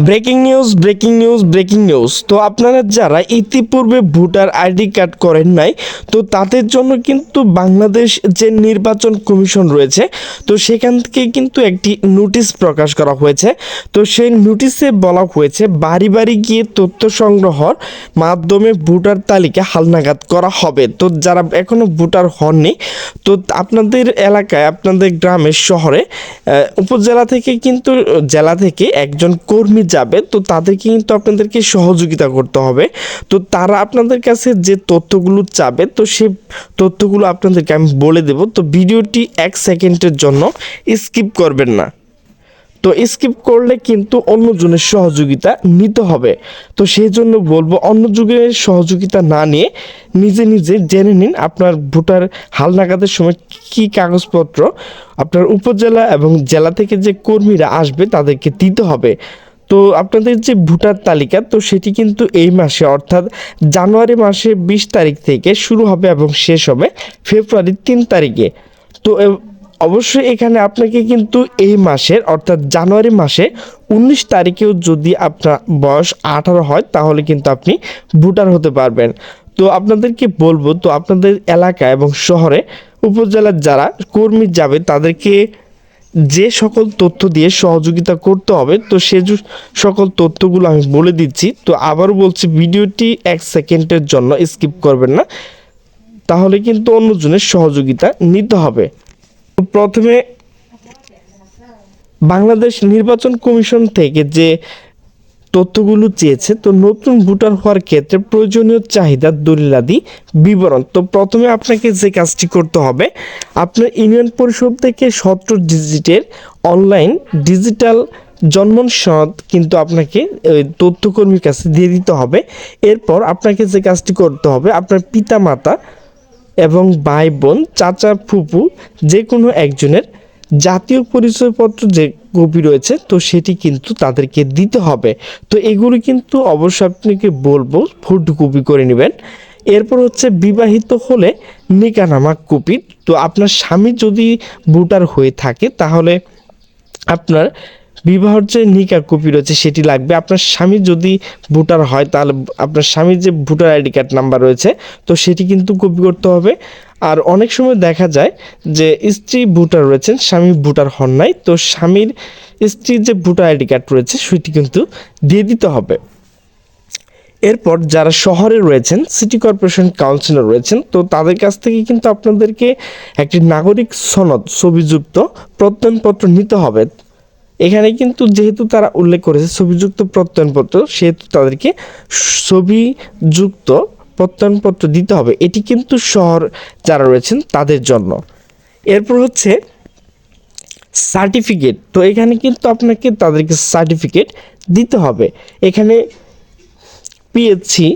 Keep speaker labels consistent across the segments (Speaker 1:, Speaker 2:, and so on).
Speaker 1: Breaking news breaking news breaking news. তো আপনারা যারা ইতিপূর্বে ভোটার আইডি কার্ড করেন নাই, তো তাদের জন্য কিন্তু বাংলাদেশ যে নির্বাচন কমিশন রয়েছে, তো সেখান থেকে কিন্তু একটি নোটিশ প্রকাশ করা হয়েছে। তো সেই নোটিশে বলা হয়েছে, বাড়ি বাড়ি গিয়ে তথ্য সংগ্রহর মাধ্যমে ভোটার তালিকা হালনাগাদ করা হবে। তো যারা এখনও ভোটার হননি, তো আপনাদের এলাকায়, আপনাদের গ্রামের শহরে উপজেলা থেকে কিন্তু, জেলা থেকে একজন কর্মী যাবে তো তাদেরকে কিন্তু আপনাদেরকে সহযোগিতা করতে হবে। তো তারা আপনাদের কাছে যে তথ্যগুলো চাবে, তো সে তথ্যগুলো আপনাদেরকে আমি বলে দেব। তো ভিডিওটি এক সেকেন্ডের জন্য স্কিপ করবেন না। তো স্কিপ করলে কিন্তু অন্যজনের সহযোগিতা নিতে হবে। তো সেই জন্য বলব, অন্যজনের সহযোগিতা না নিয়ে নিজে নিজে জেনে নিন আপনার ভোটার হালনাগাদের সময় কী কাগজপত্র আপনার উপজেলা এবং জেলা থেকে যে কর্মীরা আসবে তাদেরকে দিতে হবে। তো আপনাদের যে ভোটার তালিকা, তো সেটি কিন্তু এই মাসে, অর্থাৎ জানুয়ারি মাসে বিশ তারিখ থেকে শুরু হবে এবং শেষ হবে ফেব্রুয়ারির তিন তারিখে। তো অবশ্যই এখানে আপনাকে কিন্তু এই মাসের, অর্থাৎ জানুয়ারি মাসে উনিশ তারিখেও যদি আপনার বয়স আঠারো হয়, তাহলে কিন্তু আপনি ভোটার হতে পারবেন। তো আপনাদেরকে বলব, তো আপনাদের এলাকা এবং শহরে উপজেলার যারা কর্মী যাবে, তাদেরকে যে সকল তথ্য দিয়ে সহযোগিতা করতে হবে, তো সে সকল তথ্যগুলো আমি বলে দিচ্ছি। তো আবারও বলছি, ভিডিওটি এক সেকেন্ডের জন্য স্কিপ করবেন না। তাহলে কিন্তু অন্যজনের সহযোগিতা নিতে হবে। প্রথমে বাংলাদেশ নির্বাচন কমিশন থেকে যে তথ্যগুলো চেয়েছে, তো নতুন ভোটার হওয়ার ক্ষেত্রে প্রয়োজনীয় চাহিদা, দলিলাদি, বিবরণ। তো প্রথমে আপনাকে যে কাজটি করতে হবে, আপনার ইউনিয়ন পরিষদ থেকে সতেরো ডিজিটের অনলাইন ডিজিটাল জন্ম সনদ কিন্তু আপনাকে তথ্যকর্মীর কাছে দিয়ে দিতে হবে। এরপর আপনাকে যে কাজটি করতে হবে, আপনার পিতা মাতা এবং ভাই বোন চাচা, ফুপু যে কোনো একজনের জাতীয় পরিচয়পত্র যে কপি রয়েছে, তো সেটি কিন্তু তাদেরকে দিতে হবে। তো এগুলো কিন্তু অবশ্যই আপনাকে বলব ফটো কপি করে নেবেন। এরপর হচ্ছে বিবাহিত হলে নিকানামা কপি। তো আপনার স্বামী যদি ভোটার হয়ে থাকে, তাহলে আপনার বিবাহর যে নিকা কপি রয়েছে, সেটি লাগবে। আপনার স্বামী যদি ভোটার হয়, তাহলে আপনার স্বামীর যে ভোটার আইডি কার্ড নাম্বার রয়েছে, তো সেটি কিন্তু কপি করতে হবে। আর অনেক সময় দেখা যায় যে স্ত্রী ভোটার রয়েছেন, স্বামী ভোটার হন নাই, তো স্বামীর স্ত্রীর যে ভোটার আইডি কার্ড রয়েছে সেটি কিন্তু দিয়ে দিতে হবে। এরপর যারা শহরে রয়েছেন, সিটি কর্পোরেশন কাউন্সিলর রয়েছেন, তো তাদের কাছ থেকে কিন্তু আপনাদেরকে একটি নাগরিক সনদ ছবিযুক্ত প্রত্যয়নপত্র নিতে হবে। এখানে কিন্তু যেহেতু তারা উল্লেখ করেছে ছবিযুক্ত প্রত্যয়নপত্র, সেহেতু তাদেরকে ছবিযুক্ত প্রত্যয়নপত্র দিতে হবে, এটি কিন্তু শহর যারা রয়েছেন তাদের জন্য। এরপর হচ্ছে সার্টিফিকেট তো এখানে কিন্তু আপনাকে তাদেরকে সার্টিফিকেট দিতে হবে। এখানে পিএসসি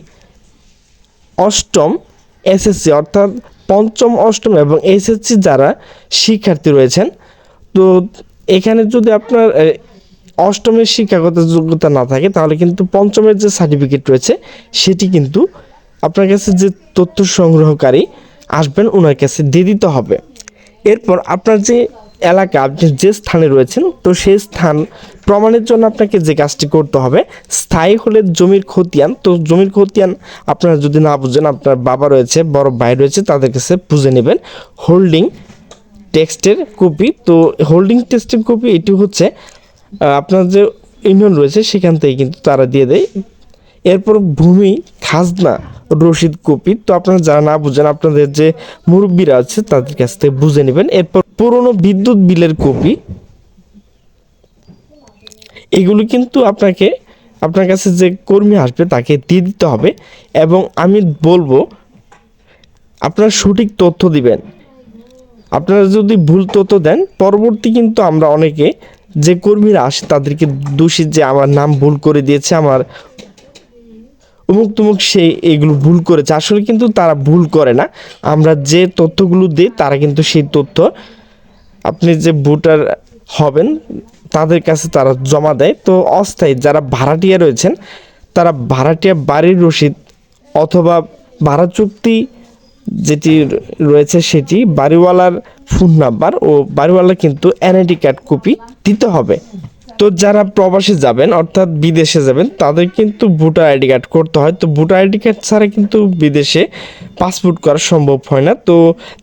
Speaker 1: অষ্টম এসএসসি অর্থাৎ পঞ্চম, অষ্টম এবং এসএসসি যারা শিক্ষার্থী রয়েছেন, তো এখানে যদি আপনার অষ্টমের শিক্ষাগত যোগ্যতা না থাকে, তাহলে কিন্তু পঞ্চমের যে সার্টিফিকেট রয়েছে, সেটি কিন্তু আপনার কাছে যে তথ্য সংগ্রহকারী আসবেন, ওনার কাছে দিয়ে দিতে হবে। এরপর আপনার যে এলাকা, আপনি যে স্থানে রয়েছেন, তো সেই স্থান প্রমাণের জন্য আপনাকে যে কাজটি করতে হবে, স্থায়ী হলে জমির খতিয়ান। তো জমির খতিয়ান আপনারা যদি না বুঝেন, আপনার বাবা রয়েছে, বড় ভাই রয়েছে, তাদের কাছে বুঝে নেবেন। হোল্ডিং টেক্সটের কপি, তো হোল্ডিং টেক্সটের কপি, এটি হচ্ছে আপনার যে ইউনিয়ন রয়েছে, সেখান থেকে কিন্তু তারা দিয়ে দেয়। এরপর ভূমি, খাজনা রসিদ কপি তো আপনারা যারা না বুঝেন, আপনাদের যে মুরব্বীরা আছে, তাদের কাছ থেকে বুঝে নেবেন। এরপর পুরনো বিদ্যুৎ বিলের কপি। এগুলো কিন্তু আপনাকে, আপনার কাছে যে কর্মী আসবে, তাকে দিয়ে দিতে হবে। এবং আমি বলব, আপনার সঠিক তথ্য দিবেন। আপনারা যদি ভুল তথ্য দেন, পরবর্তী কিন্তু আমরা অনেকে যে কর্মীরা আসে, তাদেরকে দোষী যে আমার নাম ভুল করে দিয়েছে, আমার অমুক তুমুক সে এগুলো ভুল করেছে। আসলে কিন্তু তারা ভুল করে না। আমরা যে তথ্যগুলো দিই, তারা কিন্তু সেই তথ্য আপনি যে ভোটার হবেন, তাদের কাছে তারা জমা দেয়। তো অস্থায়ী যারা ভাড়াটিয়া রয়েছেন, তারা ভাড়াটিয়া বাড়ির রসিদ অথবা ভাড়া চুক্তি যেটি রয়েছে সেটি বাড়িওয়ালার ফোন নাম্বার ও বাড়িওয়ালার কিন্তু এনআইডি কার্ড কপি দিতে হবে। তো যারা প্রবাসে যাবেন, অর্থাৎ বিদেশে যাবেন, তাদের কিন্তু ভোটার আইডি কার্ড করতে হয়। তো ভোটার আইডি কার্ড ছাড়া কিন্তু বিদেশে পাসপোর্ট করা সম্ভব হয় না। তো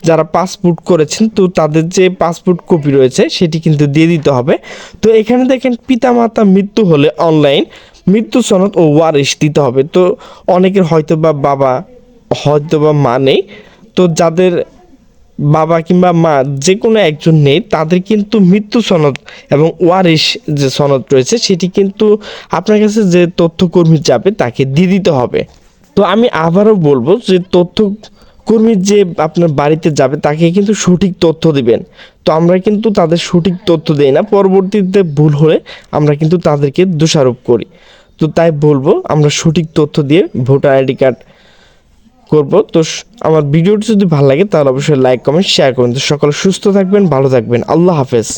Speaker 1: যারা পাসপোর্ট করেছেন, তো তাদের যে পাসপোর্ট কপি রয়েছে, সেটি কিন্তু দিয়ে দিতে হবে। তো এখানে দেখেন, পিতামাতা মৃত্যু হলে অনলাইন মৃত্যু সনদ ও ওয়ারিশ দিতে হবে। তো অনেকের হয়তো বা বাবা হয়তো বা মা নেই। তো যাদের বাবা কিংবা মা যে কোনো একজন নেই, তাদের কিন্তু মৃত্যু সনদ এবং ওয়ারিশ যে সনদ রয়েছে, সেটি কিন্তু আপনার কাছে যে তথ্যকর্মী যাবে, তাকে দিয়ে দিতে হবে। তো আমি আবারও বলব যে তথ্য কর্মী যে আপনার বাড়িতে যাবে, তাকে কিন্তু সঠিক তথ্য দিবেন। তো আমরা কিন্তু তাদের সঠিক তথ্য দেই না, পরবর্তীতে ভুল হলে আমরা কিন্তু তাদেরকে দোষারোপ করি। তো তাই বলব, আমরা সঠিক তথ্য দিয়ে ভোটার আইডি কার্ড করব। তো আমার ভিডিওটি যদি ভালো লাগে, তাহলে অবশ্যই লাইক কমেন্ট শেয়ার করুন। তো সকলে সুস্থ থাকবেন, ভালো থাকবেন। আল্লাহ হাফেজ।